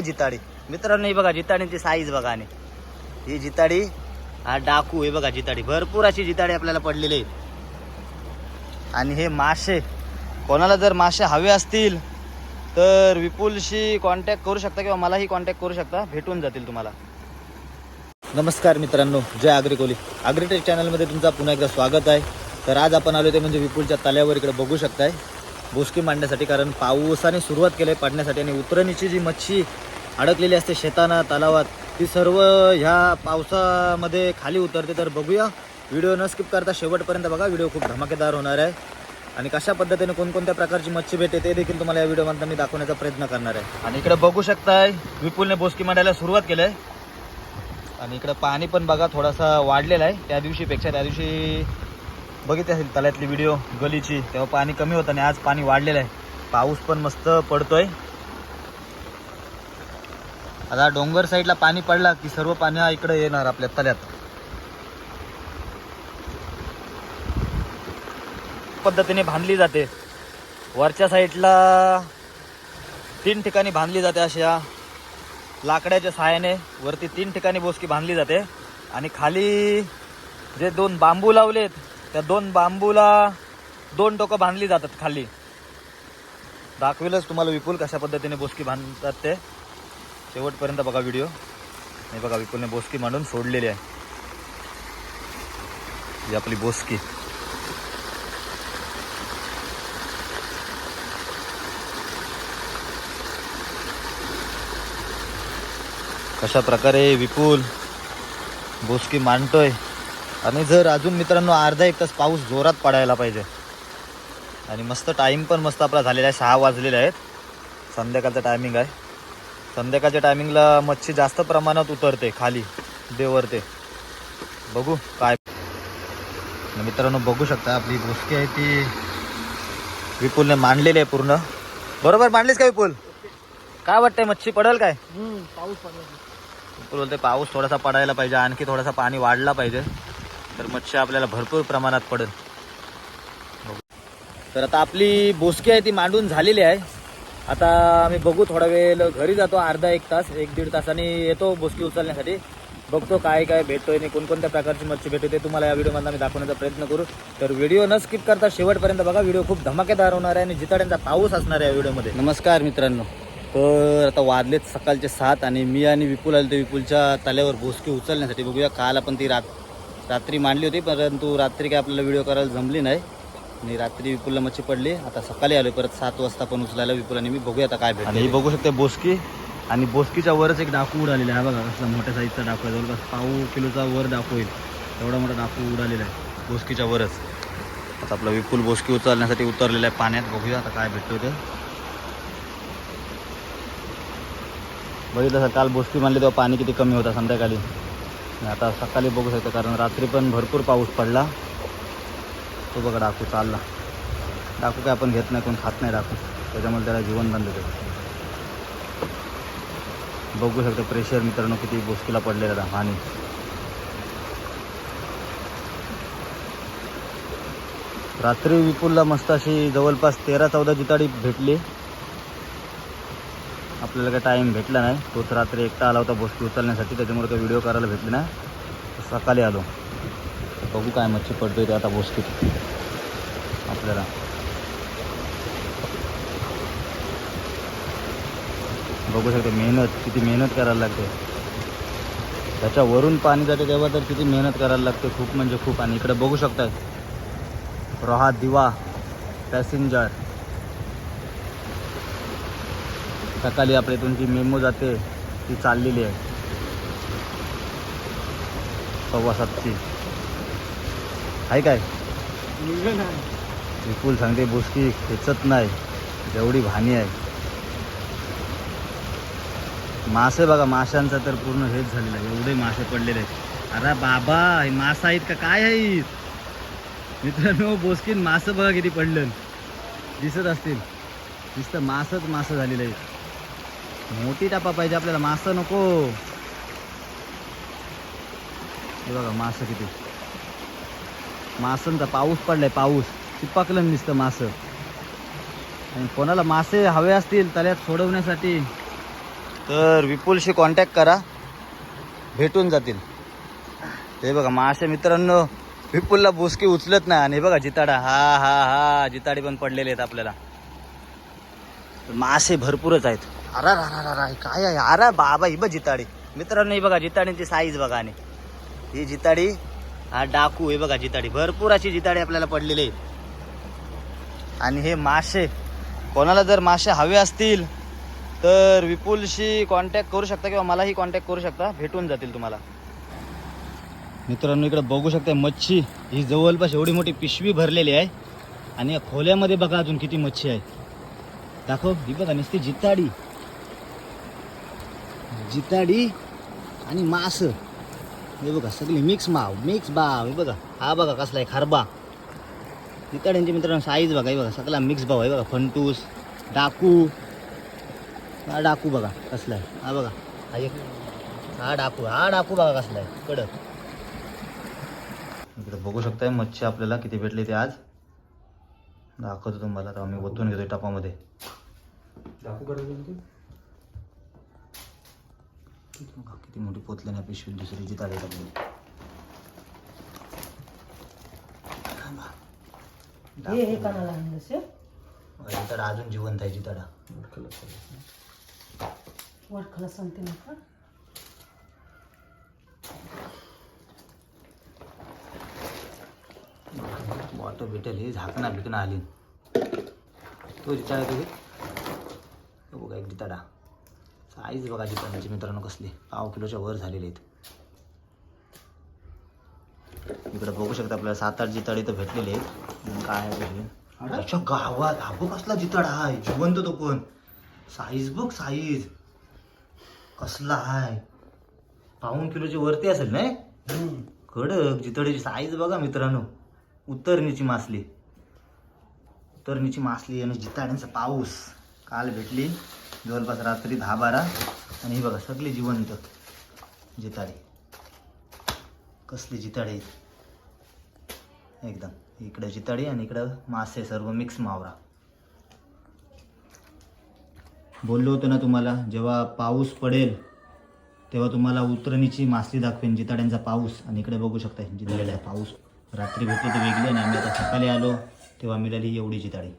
जिताडी. मित्रांनो हे बघा जिताडीची साईज बघा आणि. ही जिताडी हा डाकू हे बघा जिताडी. भरपूर अशी जिताडी आपल्याला पडलेली आहेत आणि हे मासे. कोणाला जर मासे हवे असतील तर विपुलशी कॉन्टॅक्ट करू शकता किंवा मलाही कॉन्टॅक्ट करू शकता. भेटून जातील तुम्हाला. नमस्कार मित्रांनो जय आग्रिकोली आग्रिटेक चॅनलमध्ये तुमचा पुन्हा एकदा स्वागत आहे. तर आज आपण आलो ते म्हणजे विपुलच्या तल्यावर इकडे बघू शकताय. बोसकी मांडण्यासाठी कारण पावसाने सुरुवात केली आहे पाडण्यासाठी आणि उतरणीची जी मच्छी अडकलेली असते शेताना तलावात. ती सर्व ह्या पावसामध्ये खाली उतरते तर बघूया. व्हिडिओ न स्किप करता शेवटपर्यंत बघा. व्हिडिओ खूप धमाकेदार होणार आहे. आणि कशा पद्धतीने कोणकोणत्या प्रकारची मच्छी भेटते ते देखील तुम्हाला या व्हिडिओमध्ये मी दाखवण्याचा प्रयत्न करणार आहे. आणि इकडे बघू शकताय विपुलने बोसकी मांडायला सुरुवात केली आहे आणि इकडं पाणी पण बघा थोडासा वाढलेला आहे. त्या दिवशीपेक्षा त्या दिवशी बघितली असेल तळ्यातली व्हिडिओ गलीची तेव्हा पाणी कमी होतं आणि आज पाणी वाढलेलं आहे. पाऊस पण मस्त पडतोय. आता डोंगर साईडला पाणी पडला की सर्व पाणी हा इकडे येणार आपल्या तल्यात पद्धतीने बांधली जाते. वरच्या साईडला तीन ठिकाणी बांधली जाते अशा लाकडाच्या सहाय्याने. वरती तीन ठिकाणी बोसकी बांधली जाते. आणि खाली जे दोन बांबू लावलेत त्या दोन बांबूला दोन टोकं बांधली जातात खाली. दाखवेलच तुम्हाला विपुल कशा पद्धतीने बोसकी बांधतात ते. शेवटपर्यंत बघा व्हिडिओ हे बघा विपुलने बोसकी मांडून सोडलेली आहे. ही आपली बोसकी. कशा प्रकारे विपुल बोसकी मांडतोय? आणि जर अजून मित्रांनो अर्धा एक तास पाऊस जोरात पडायला पाहिजे. आणि मस्त टाईम पण मस्त आपला झालेला आहे सहा वाजलेले आहेत. संध्याकाळचं टायमिंग आहे. संध्याकाळच्या टायमिंगला मच्छी जास्त प्रमाणात उतरते खाली देवरते. बघू काय. मित्रांनो बघू शकता आपली बोसकी आहे ती विपुलने मांडलेली आहे पूर्ण. बरोबर मांडलीस का विपुल? काय वाटतंय मच्छी पडेल काय? पाऊस पडला विपुल बोलते पाऊस थोडासा पडायला पाहिजे आणखी थोडासा पाणी वाढला पाहिजे तर मच्छी आपल्याला भरपूर प्रमाणात पडेल. बघू. तर आता आपली बोसकी आहे ती मांडून झालेली आहे. आता आम्ही बघू थोडा वेळ घरी जातो अर्धा एक तास एक दीड तासाने येतो बोसकी उचलण्यासाठी. बघतो काय काय भेटतोय आणि कोणकोणत्या प्रकारची मच्छी भेटते ते तुम्हाला या व्हिडिओमध्ये आम्ही दाखवण्याचा प्रयत्न करू. तर व्हिडिओ न स्किप करता शेवटपर्यंत बघा व्हिडिओ खूप धमाकेदार होणार आहे आणि जिताड्यांचा पाऊस असणार आहे या व्हिडिओमध्ये नमस्कार मित्रांनो. तर आता वाजलेत सकाळचे सात आणि मी आणि विपुल आले ते विपुलच्या तल्यावर भोसकी उचलण्यासाठी. बघूया काल आपण ती रात रात्री मांडली होती परंतु रात्री काय आपल्याला व्हिडिओ करायला जमली नाही. आणि रात्री विपुलला मच्छी पडली. आता सकाळी आलो परत सात वाजता पण उचलायला विपुल आणि मी बघूया आता काय भेटलं आणि बघू शकते बोसकी. आणि बोसकीच्या वरच एक डाकू उडालेला आहे. बघा कसला मोठ्या साईजचा डाकू आहे. जवळपास पाऊ किलोचा वर डाकू येईल एवढा मोठा डाकू उडालेला आहे बोसकीच्या वरच. आता आपला विपुल बोसकी उचलण्यासाठी उतरलेला आहे पाण्यात. बघूया आता काय भेटतो ते. बघितलं सर काल बोसकी मानली तेव्हा पाणी किती कमी होता संध्याकाळी. आणि आता सकाळी बघू शकतो कारण रात्री पण भरपूर पाऊस पडला. तो बघा डाकू चालला. डाकू काय आपण घेत नाही कोण खात नाही डाकू. त्याच्यामुळे त्याला जीवन बंद होते बघू शकतो प्रेशर मित्रांनो किती बोसकीला पडलेला हानी रात्री विपुलला मस्त अशी जवळपास तेरा चौदा जिताडी भेटली. आपल्याला काय टाईम भेटला नाही. तोच रात्री एकटा आला होता बोसकी उचलण्यासाठी. त्याच्यामुळे काही व्हिडिओ करायला भेटले नाही. सकाळी आलो. बघू काय मच्छी पडतोय ते आता बोसकीत आपल्याला. बघू शकते मेहनत किती मेहनत करायला लागते. त्याच्यावरून पाणी जाते तेव्हा तर किती मेहनत करायला लागते खूप म्हणजे खूप. आणि इकडे बघू शकताय रोहा दिवा पॅसेंजर. सकाळी आपल्या इथून जी मेमो जाते ती चाललेली आहे. सव्वा सातची. आहे काय? विपुल सांगते बोसकी खेचत नाही. जेवढी भानी आहे. मासे बघा माशांचा तर पूर्ण हेच झालेलं आहे. एवढे मासे पडलेले आहेत. अरे बाबा हे मासा आहेत का? काय आहेत मित्रांनो बोसकीन मासं बघा किती पडलं दिसत असतील. दिसत मासच मासं झालेलं आहे मोठी टापा पाहिजे आपल्याला. मासं नको. हे बघा मासं किती. मासांचा पाऊस पडलाय पाऊस. चिपकलं नुसतं मासं. आणि कोणाला मासे हवे असतील तल्यात सोडवण्यासाठी. तर विपुलशी कॉन्टॅक्ट करा. भेटून जातील. ते बघा मासे मित्रांनो विपुलला बोसकी उचलत नाही. आणि हे बघा जिताडा. हा हा हा जिताडी पण पडलेले आहेत आपल्याला. मासे भरपूरच आहेत. अरा रा रा रा रा, काय आहे? अरे बाबा ही बघ जिताडी. मित्रांनो ही बघा जिताडीची साईज बघा आणि. ही जिताडी हा डाकू हे बघा जिताडी. भरपूर अशी जिताडी आपल्याला पडलेली आहेत आणि हे मासे कोणाला जर मासे हवे असतील तर विपुलशी कॉन्टॅक्ट करू शकता किंवा मलाही कॉन्टॅक्ट करू शकता. भेटून जातील तुम्हाला. मित्रांनो इकडे बघू शकता मच्छी. ही जवळपास एवढी मोठी पिशवी भरलेली आहे. आणि या खोल्यामध्ये बघा अजून किती मच्छी आहे. दाखव. ही बघा नुसती जिताडी. जिताडी आणि मास. हे बघा सगळी मिक्स माव मिक्स बाव हे बघा. हा बघा कसला आहे खारबा जिताड्यांची मित्रांनो साईज बघा बघा सगळा मिक्स भाव आहे बघा फंटूस डाकू. हा डाकू बघा कसला आहे. हा बघा हा एक हा डाकू हा डाकू बघा कसला आहे कडक. इकडे बघू शकताय मच्छी आपल्याला किती भेटली ते आज. दाखवतो तुम्हाला तर आम्ही ओतून घेतोय टपामध्ये. किती मोठी पोतली ना पिशवी दुसरी जी ताडी टाकली हे हे कानाला आणलंस हे? जिताडा अजून जिवंत आहे जिताडा वडखला सांगते नका वॉटर भेटेल हे झाकणा बिकणा आली. तो जिताडा तो घे. तो बघा एक जिताडा साईज बघा जिताडाची मित्रांनो कसली. पाव किलोच्या वर झालेले आहेत. इकडे बघू शकता आपल्याला सात आठ जिताडे तर भेटलेले आहेत. काय अच्छा गावात बघ कसला जिताडा आहे जिवंत तो पण साईज बघ साईज कसला आहे पाऊन किलोची वरती असेल नाही कडक जितडीची साईज बघा मित्रांनो. उतरणीची मासली. उतरणीची मासली आणि जिताड्यांचा पाऊस. काल भेटली. जवळपास रात्री दहा बारा आणि ही बघा सगळी जिवंत जिताडे. कसली जिताडे एकदम. इकडं चितळी आणि इकडं मासे सर्व मिक्स मावरा. बोललो होतो ना तुम्हाला जेव्हा पाऊस पडेल तेव्हा तुम्हाला उतरणीची मासली दाखवेन जिताड्यांचा पाऊस. आणि इकडे बघू शकता जिथलेला आहे पाऊस. रात्री भेटली तर वेगळी आणि आम्ही आता सकाळी आलो तेव्हा मिळाली एवढी जिताडी.